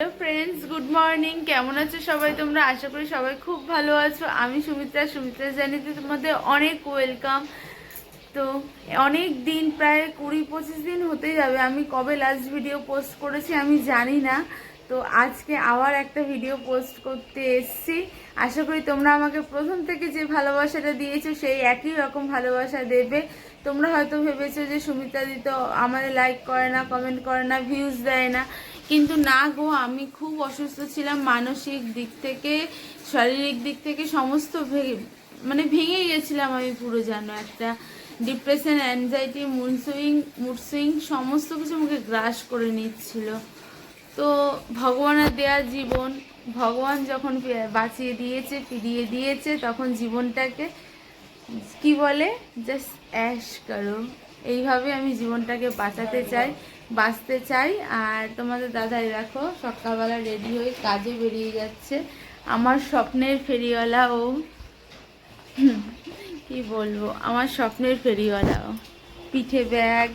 Hello friends good morning কেমন আছো সবাই? তোমরা আশা করি সবাই খুব ভালো আছো। আমি সুমিত্রা সুমিত্রা জানিতে তোমাদের অনেক ওয়েলকাম তো অনেক দিন, প্রায় কুড়ি, পঁচিশ দিন হতে যাবে। আমি কবে লাস্ট ভিডিও পোস্ট করেছি আমি জানি না। তো আজকে আবার একটা ভিডিও পোস্ট করতে এসছি। আশা করি তোমরা আমাকে প্রথম থেকে যে ভালোবাসাটা দিয়েছ, সেই একই রকম ভালোবাসা দেবে। তোমরা হয়তো ভেবেছো যে সুমিতা তো আমাদের লাইক করে না কমেন্ট করে না ভিউজ দেয় না। কিন্তু না গো, আমি খুব অসুস্থ ছিলাম। মানসিক দিক থেকে, শারীরিক দিক থেকে সমস্ত মানে ভেঙে গেছিলাম আমি পুরো জানো একটা depression anxiety mood swing mood swing সমস্ত কিছু আমাকে গ্রাস করে নিচ্ছিল। তো ভগবানের দেয়া জীবন, ভগবান যখন বাঁচিয়ে দিয়েছে, ফিরিয়ে দিয়েছে, তখন জীবনটাকে কি বলে? জাস্ট অ্যাশ করো। এইভাবে আমি জীবনটাকে বাঁচাতে চাই। বাঁচতে চাই। আর তোমাদের দাদাই দেখো, সকালবেলা রেডি হয়ে কাজে বেরিয়ে যাচ্ছে। আমার স্বপ্নের ফেরিওয়ালা ও। কি বলব? আমার স্বপ্নের ফেরিওয়ালা ও। পিঠে ব্যাগ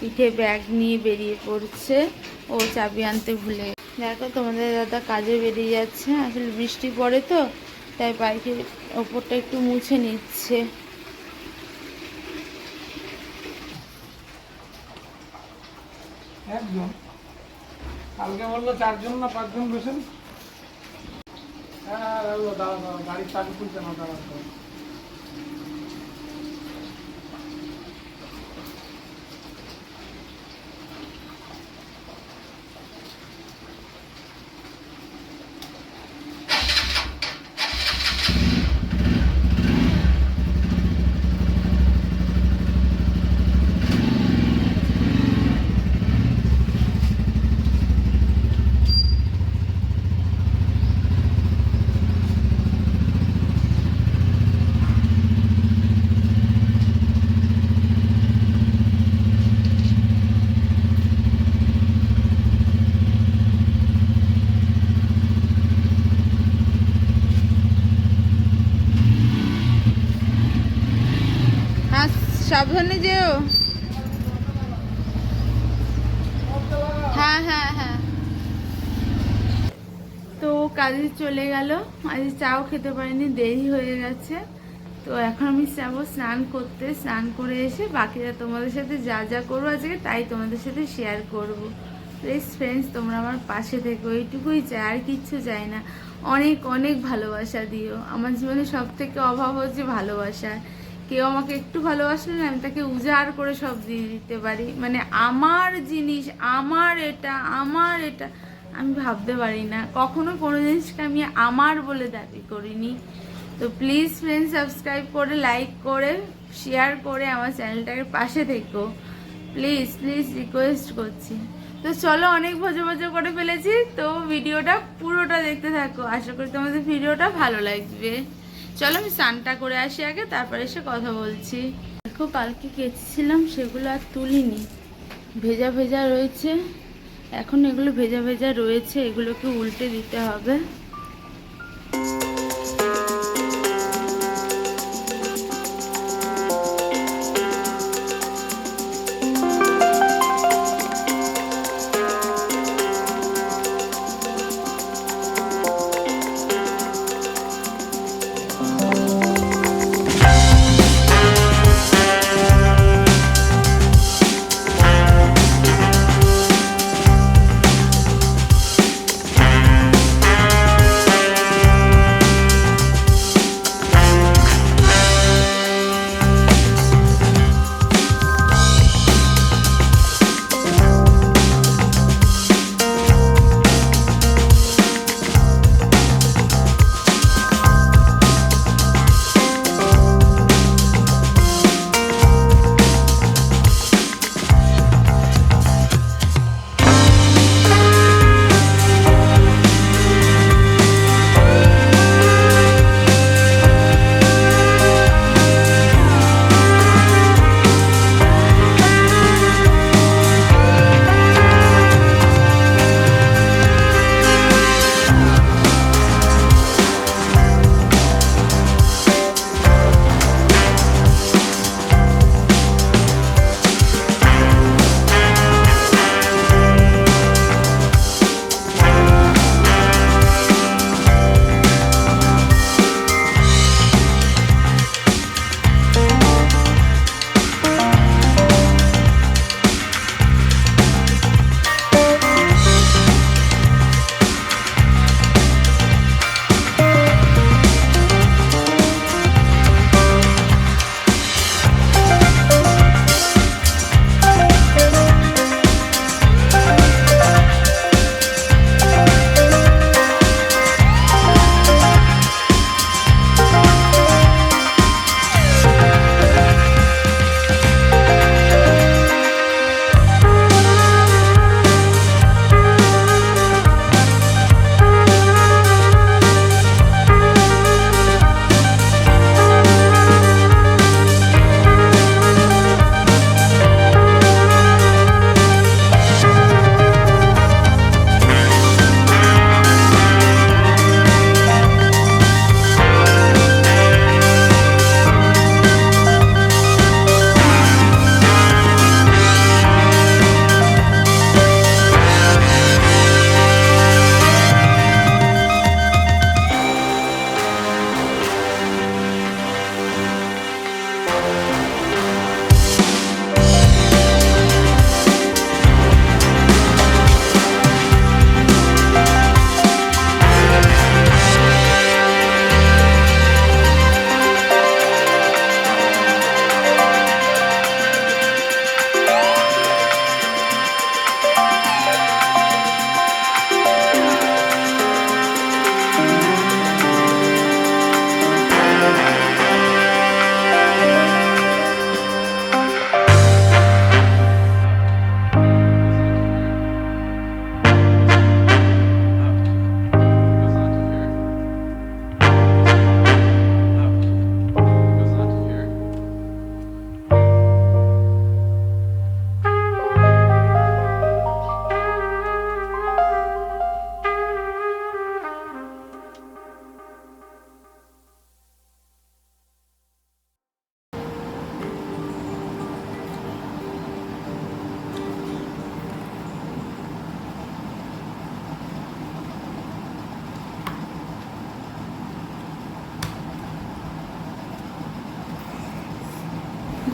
পিঠে ব্যাগ নিয়ে বেরিয়ে পড়ছে। ও চাবি আনতে ভুলে দেখো তোমাদের দাদা কাজে বেরিয়ে যাচ্ছে। আসলে বৃষ্টি পড়ে তো, তাই বাইকের ওপরটা একটু মুছে নিচ্ছে। একজন। কালকে বলল চারজন না পাঁচজন বসেন। হ্যাঁ দাঁড়া দাঁড়া গাড়ির চাবি খুলছে না দাঁড়া দাঁড়া। হ্যাঁ সাবধানে যেও। হ্যাঁ হ্যাঁ হ্যাঁ। তো কাজে চলে গেল। আজ চাও খেতে পারিনি, দেরি হয়ে গেছে। তো এখন আমি যাব স্নান করতে। স্নান করে এসে বাকিরা তোমাদের সাথে যা যা করব আজকে তাই তোমাদের সাথে শেয়ার করব। প্লিজ ফ্রেন্ডস তোমরা আমার পাশে থেকো। এইটুকুই চাই, আর কিচ্ছু চাই না। অনেক অনেক ভালোবাসা দিও। আমার জীবনে সব থেকে অভাব হচ্ছে ভালোবাসার কেউ আমাকে একটু ভালোবাসলে আমি তাকে উজাড় করে সব দিয়ে দিতে পারি। মানে আমার জিনিস, আমার এটা আমার এটা, আমি ভাবতে পারি না। কখনো কোনো জিনিসকে আমি আমার বলে দাবি করিনি। তো প্লিজ ফ্রেন্ড সাবস্ক্রাইব করে লাইক করে শেয়ার করে আমার চ্যানেলটাকে পাশে থেকো। প্লিজ প্লিজ রিকোয়েস্ট করছি। তো চলো অনেক ভজা ভজা করে ফেলেছি। তো ভিডিওটা পুরোটা দেখতে থাকো। আশা করি তোমাদের ভিডিওটা ভালো লাগবে। চলো আমি স্নানটা করে আসি আগে, তারপরে এসে কথা বলছি। দেখো, কালকে কেচেছিলাম, সেগুলো আর তুলিনি। ভেজা ভেজা রয়েছে। এখন এগুলো ভেজা ভেজা রয়েছে, এগুলোকে উল্টে দিতে হবে।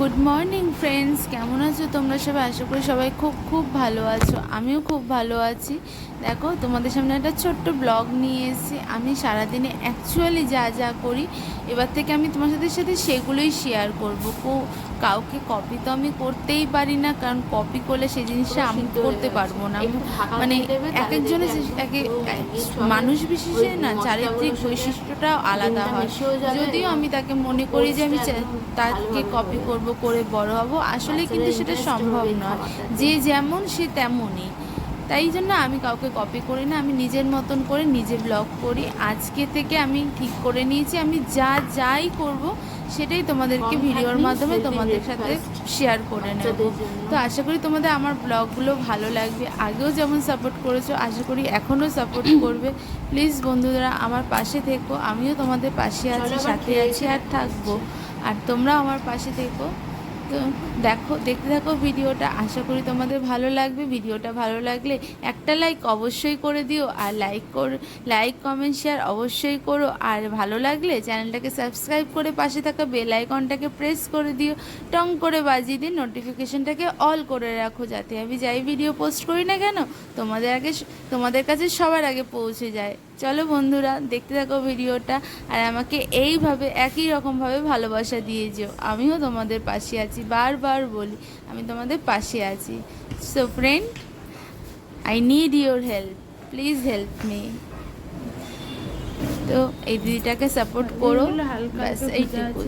গুড মর্নিং ফ্রেন্ডস কেমন আছো তোমরা সবাই? আশা করি সবাই খুব খুব ভালো আছো। আমিও খুব ভালো আছি। দেখো, তোমাদের সামনে একটা ছোট্ট ব্লগ নিয়ে এসেছি। আমি সারাদিনে অ্যাকচুয়ালি যা যা করি এবার থেকে আমি তোমার সাথে সাথে সেগুলোই শেয়ার করব। কো কাউকে কপি তো আমি করতেই পারি না কারণ কপি করলে সেই জিনিসটা আমি করতে পারব না। মানে এক একজনের এক মানুষ বিশেষে না চারিত্রিক বৈশিষ্ট্যটাও আলাদা হয়। যদিও আমি তাকে মনে করি যে আমি তাকে কপি করব করে বড় হব আসলে কিন্তু সেটা সম্ভব নয়। যে যেমন সে তেমনই। তাই জন্য আমি কাউকে কপি করি না আমি নিজের মতন করে নিজে ব্লগ করি। আজকে থেকে আমি ঠিক করে নিয়েছি আমি যা যাই করব সেটাই তোমাদেরকে ভিডিওর মাধ্যমে তোমাদের সাথে শেয়ার করে নেব। তো আশা করি তোমাদের আমার ব্লগগুলো ভালো লাগবে। আগেও যেমন সাপোর্ট করেছ আশা করি এখনও সাপোর্ট করবে। প্লিজ বন্ধুরা আমার পাশে থেকো। আমিও তোমাদের পাশে আছি সাথে আছি আর থাকব। আর তোমরা আমার পাশে থেকো। তো দেখো, দেখতে থাকো ভিডিওটা। আশা করি তোমাদের ভালো লাগবে। ভিডিওটা ভালো লাগলে একটা লাইক অবশ্যই করে দিও আর লাইক কর লাইক কমেন্ট শেয়ার অবশ্যই করো। আর ভালো লাগলে চ্যানেলটাকে সাবস্ক্রাইব করে পাশে থাকা বেল আইকনটাকে প্রেস করে দিও। টং করে বাজিয়ে দিয়ে নোটিফিকেশনটাকে অল করে রাখো যাতে আমি যাই ভিডিও পোস্ট করি না কেন, তোমাদের আগে তোমাদের কাছে সবার আগে পৌঁছে যায়। চলো বন্ধুরা দেখতে থাকো ভিডিওটা আর আমাকে এইভাবে একই রকমভাবে ভালোবাসা দিয়ে যেও। আমিও তোমাদের পাশে আছি বারবার বলি আমি তোমাদের পাশে আছি। So friend I need your help please help me তো এই দিদিটাকে সাপোর্ট করো ব্যাস এইটুকু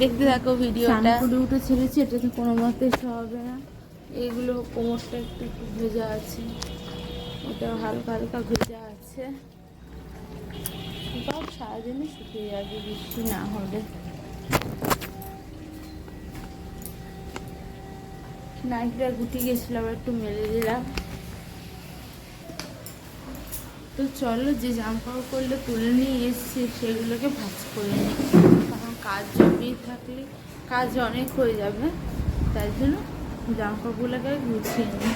দেখতে থাকো ভিডিওটা। উঠে ছেড়েছি এটাতে কোনো মতে হবে না। এইগুলো কোমরটা একটু একটু ভেজা আছে। ওটা হালকা হালকা ভেজা আছে সব সারাদিনই শুকিয়ে যাবে, বৃষ্টি না হলে। নাইটটা গুটি গেছিল, আবার একটু মেলে দিলাম। তো চলো, যে জামা কাপড় করলে তুলে নিয়ে এসছি, সেগুলোকে ভাজ করে নিই। কারণ কাজ জমিয়ে থাকলে কাজ অনেক হয়ে যাবে, তাই জন্য জামা কাপড়গুলোকে গুছিয়ে নিই।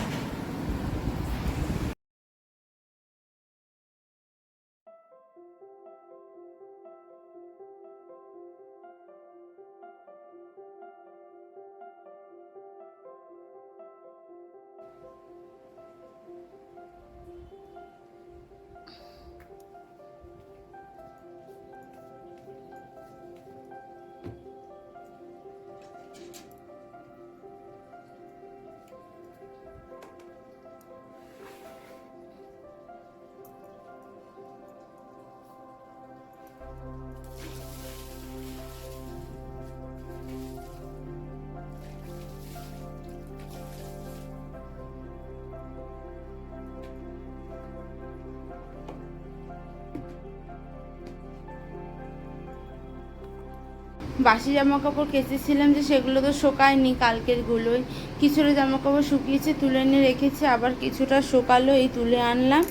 বাসি জামা কাপড় কেচেছিলাম যে সেগুলো তো শোকায়নি কালকেরগুলোই কিছুটা জামা কাপড় শুকিয়েছে, তুলে এনে রেখেছি, আবার কিছুটা শোকালো এই তুলে আনলাম।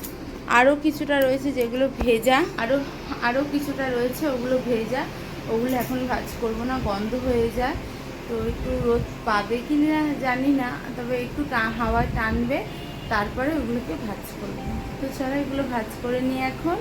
আরও কিছুটা রয়েছে যেগুলো ভেজা আরও আরও কিছুটা রয়েছে ওগুলো ভেজা। ওগুলো এখন ভাজ করব না গন্ধ হয়ে যায় তো একটু রোদ পাবে কি না জানি না, তবে একটু টা- হাওয়া টানবে, তারপরে ওগুলোকে ভাজ করব। তো চলো এগুলো ভাজ করে নিই এখন।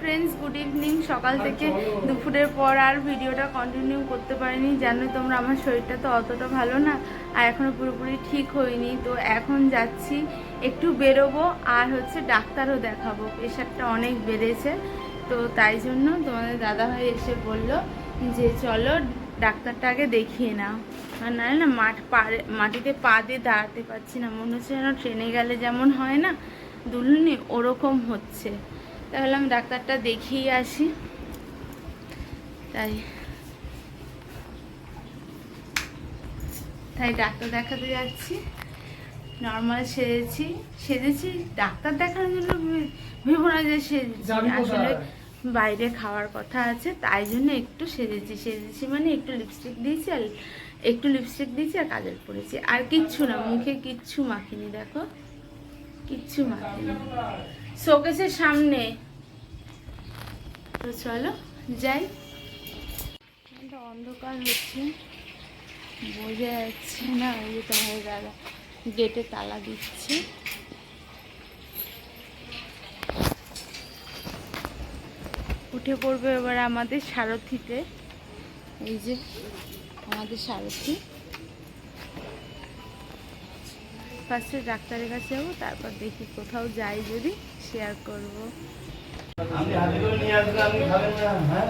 ফ্রেন্ডস গুড ইভিনিং সকাল থেকে দুপুরের পর আর ভিডিওটা কন্টিনিউ করতে পারিনি। জানো তোমরা, আমার শরীরটা তো অতটা ভালো না, আর এখনও পুরোপুরি ঠিক হয়নি। তো এখন যাচ্ছি, একটু বেরোবো, আর হচ্ছে ডাক্তারও দেখাবো। প্রেশারটা অনেক বেড়েছে, তো তাই জন্য তোমাদের দাদাভাই এসে বলল যে, চলো ডাক্তারটা আগে দেখিয়ে নাও। আর নাহলে না, মাঠ পাড়ে, মাটিতে পা দিয়ে দাঁড়াতে পারছি না। মনে হচ্ছে যেন ট্রেনে গেলে যেমন হয় না, দুলুনি ওরকম হচ্ছে। তাহলে আমি ডাক্তারটা দেখিয়ে আসি। তাই। তাই ডাক্তার দেখাতে যাচ্ছি। নর্মাল সেজেছি। সেজেছি ডাক্তার দেখানোর জন্য ভেবো না যে সেজেছি। আসলে বাইরে খাওয়ার কথা আছে তাই জন্য একটু সেজেছি সেজেছি মানে একটু লিপস্টিক দিয়েছি আর একটু লিপস্টিক দিয়েছি আর কাজল পরেছি। আর কিচ্ছু না মুখে কিচ্ছু মাখিনি দেখো। কিচ্ছু মাখিনি। শোকেসের সামনে। তো চলো, যাই। অন্ধকার হচ্ছে। বোঝা যাচ্ছে না ওই যে তোমার দাদা গেটে তালা দিচ্ছে। উঠে পড়বে এবার আমাদের সারথিতে। এই যে আমাদের সারথি। ফার্স্টে ডাক্তারের কাছে যাব, তারপর দেখি কোথাও যাই যদি। শেয়ার করব। আমি হ্যাঁ?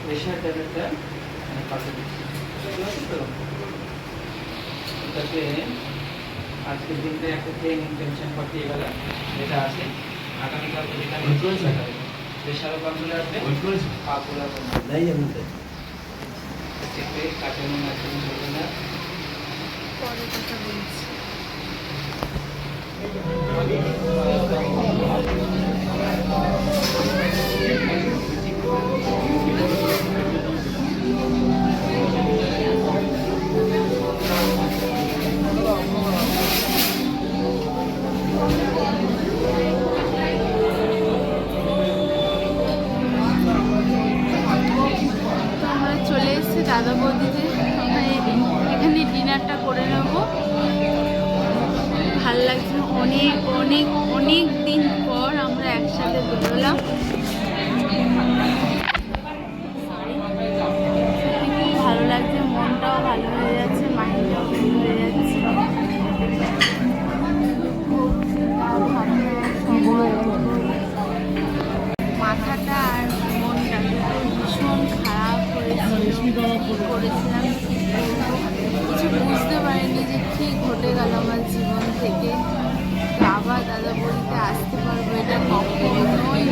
প্রেশার ট্যাবলেটটা পাশে দিচ্ছি। এটাকে আজকের দিনটা একটা খেয়ে নিন টেনশন পাঠিয়ে গেলে যেটা আছে। আগামীকাল যেটা প্রেশারও কন্ট্রোল আসবে। পাপুলা চেক করে কাটানো ভালো লাগছে অনেক অনেক অনেক দিন পর আমরা একসাথে বেরোলাম। ভালো লাগছে, মনটাও ভালো হয়ে যাচ্ছে, মাইন্ডটাও ভালো হয়ে যাচ্ছে। মাথাটা আর মনটা ভীষণ খারাপ করেছিলাম। কিছু বুঝতে পারিনি যে কি ঘটে গেল আমার থেকে। আবার দাদা বলতে আসতে পারব এটা কখনোই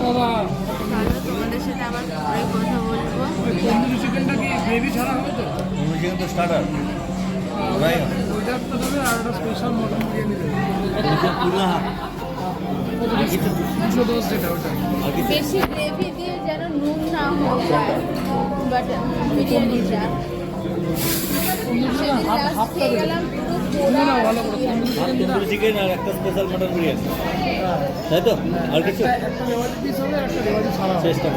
বাবা তোমাদের সাথে আবার পরে কথা বলব। তন্দুরি চিকেনটা কি গ্রেভি ছাড়া হবে তো? স্টার্টার ওইটা আর একটা স্পেশাল মটন বিরিয়ানি দেবে। বেশি গ্রেভি দিয়ে যেন নুন না হয়ে যায় বাট বিরিয়ানিটা। স্পেশাল চেষ্টা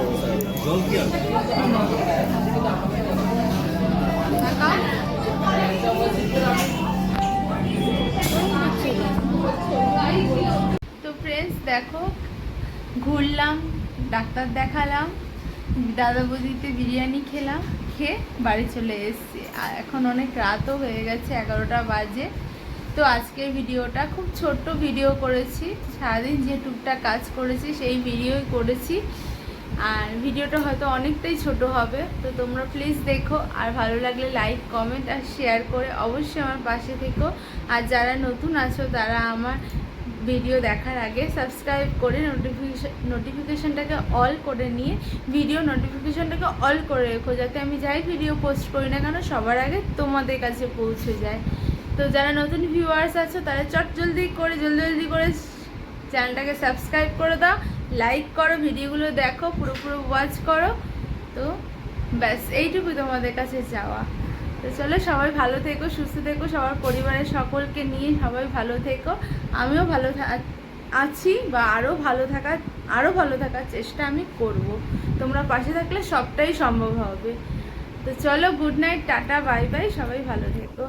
তো ফ্রেন্ডস দেখো ঘুরলাম ডাক্তার দেখালাম দাদা বৌদিতে বিরিয়ানি খেলাম। খেয়ে বাড়ি চলে এসেছি। এখন অনেক রাতও হয়ে গেছে, এগারোটা বাজে। তো আজকের ভিডিওটা খুব ছোট্ট ভিডিও করেছি। সারাদিন যে টুকটাক কাজ করেছি সেই ভিডিওই করেছি। আর ভিডিওটা হয়তো অনেকটাই ছোট হবে, তো তোমরা প্লিজ দেখো। আর ভালো লাগলে লাইক কমেন্ট আর শেয়ার করে অবশ্যই আমার পাশে থেকো। আর যারা নতুন আছো, তারা আমার ভিডিও দেখার আগে সাবস্ক্রাইব করে নোটিফিকেশন নোটিফিকেশানটাকে অল করে নিয়ে ভিডিও নোটিফিকেশানটাকে অল করে রেখো, যাতে আমি যাই ভিডিও পোস্ট করি না কেন সবার আগে তোমাদের কাছে পৌঁছে যায়। তো যারা নতুন ভিউয়ার্স আছো, তারা চট জলদি করে, জলদি জলদি করে চ্যানেলটাকে সাবস্ক্রাইব করে দাও লাইক করো ভিডিওগুলো দেখো, পুরো পুরো ওয়াচ করো, তো ব্যাস, এইটুকুই তোমাদের কাছে চাওয়া। তো চলো, সবাই ভালো থেকো, সুস্থ থেকো, সবার পরিবারের সকলকে নিয়ে সবাই ভালো থেকো। আমিও ভালো আছি বা আরও ভালো থাকার আরও ভালো থাকার চেষ্টা আমি করব। তোমরা পাশে থাকলে সবটাই সম্ভব হবে। তো চলো good night tata bye bye সবাই ভালো থেকো।